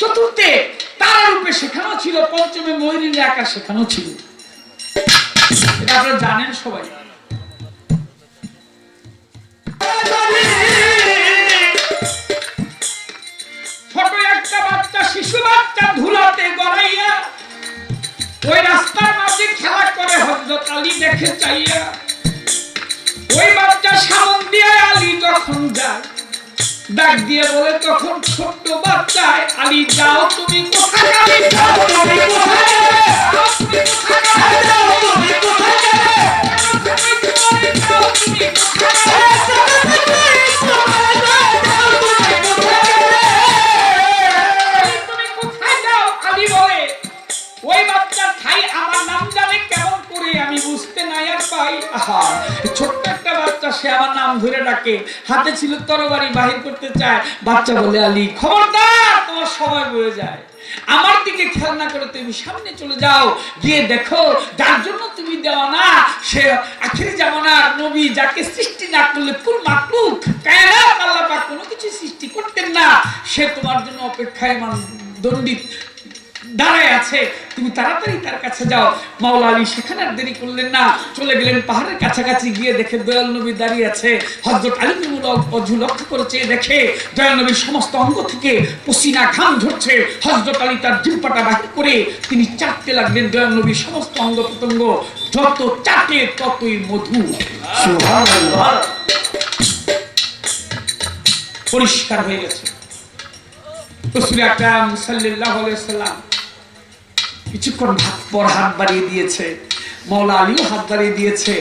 চতুর্থে, তারা রূপে শেখানো ছিল, পঞ্চমে ময়ূরীর আকার শেখানো ছিল। এটা আপনারা জানেন সবাই। ওই রাস্তার মাঝে করে দেখে বাচ্চা যখন ডাক দিয়ে বলে, তখন ছোট্ট বাচ্চায় আলী যাও, তুমি কোথায়? আলী যাও, তুমি কোথায়? যাও তুমি কোথায় যাও তুমি কোথায় যাও তুমি কোথায় যাও আলী বলে। ওই বাচ্চার ঠাই আমার নাম জানে কেমন করে, আমি বুঝতে নাই আর পাই। আহা বাচ্চা সে আমার নাম ধরে ডাকে। হাতে ছিল তরবারি, বাহির করতে চায়। বাচ্চা বলে, আলী, খবরদার, তোমার সময় বয়ে যায়। আমার দিকে খেয়াল না করে তুমি সামনে চলে যাও। গিয়ে দেখো, যার জন্য তুমি দেওয়া না, সে আখিরি জামানার নবী যাকে সৃষ্টি না করলে ফুল মাকলুক। কায়নাত আল্লাহ কোনো কিছু সৃষ্টি করতেন না। সে তোমার জন্য অপেক্ষায় মান দণ্ডিত। দাঁড়ায় আছে। তুমি তাড়াতাড়ি তার কাছে যাও। মাওলা আলী সেখানে আর দেরি করলেন না। চলে গেলেন পাহাড়ের কাছাকাছি গিয়ে দেখে দয়াল নবী দাঁড়িয়ে আছে। হজরত আলী অজু লক্ষ্য করেছে দেখে দয়াল নবীর সমস্ত অঙ্গ থেকে পসিনা ঘাম ঝরছে। হজরত আলী তার জিব্বাটা বাহির করে তিনি চাটতে লাগলেন দয়াল নবীর সমস্ত অঙ্গ প্রত্যঙ্গ। যত চাটে ততই মধু। পরিষ্কার হয়ে গেছে। রসুল আকরাম সাল্লাল্লাহু আলাইহি সাল্লাম কিছুক্ষণ হাত পর হাত বাড়িয়ে দিয়েছে। মৌলা আলীও হাত বাড়িয়ে দিয়েছে।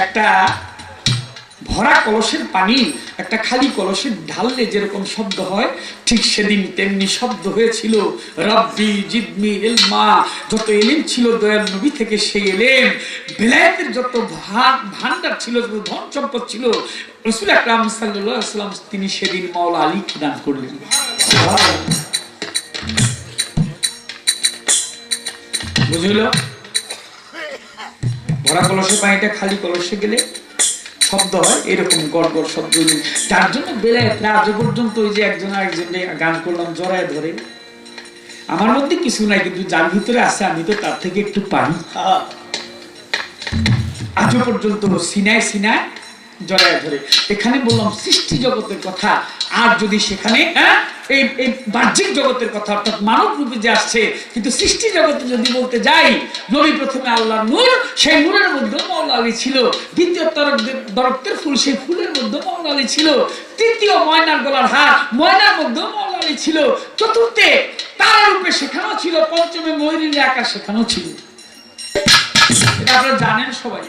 একটা ভরা কলসের পানি, একটা খালি কলসের ঢাললে যেরকম শব্দ হয়, ঠিক সেদিন তেমনি শব্দ হয়েছিল, রব্বি জিদমি ইলমা। যত এলিম ছিল দয়াল নবী থেকে সেই এলেম। বেলায়েতের যত ভান্ডার ছিল, যত ধন সম্পদ ছিল, রসুল আকরাম সাল্লাম তিনি সেদিন মাওলা আলীকে দান করলেন। বুঝল? ভরা কলসে পানিটা খালি কলসে গেলে শব্দ হয়, এরকম গড় গড় শব্দ। যার জন্য বেলায় আজ পর্যন্ত ওই যে একজন আরেকজনে গান করলাম, জড়ায় ধরে। আমার মধ্যে কিছু নাই, কিন্তু যার ভিতরে আছে, আমি তো তার থেকে একটু পারি। আজও পর্যন্ত সিনায় সিনায় জড়ায় ধরে এখানে বললাম সৃষ্টি জগতের কথা আর যদি সেখানে হ্যাঁ, এই এই বাহ্যিক জগতের কথা অর্থাৎ মানব রূপে যে আসছে কিন্তু সৃষ্টি জগতে যদি বলতে যাই নবী প্রথমে আল্লাহ নূর সেই নূরের মধ্যে মৌলা আলী ছিল। দ্বিতীয় তরফ দরক্তের ফুল সেই ফুলের মধ্যে মৌলা আলী ছিল। তৃতীয় ময়নার গলার হার ময়নার মধ্যে মৌলা আলী ছিল। চতুর্থে তারা রূপে শেখানো ছিল পঞ্চমে ময়ূরীর আকাশ শেখানো ছিল। এটা আপনারা জানেন সবাই।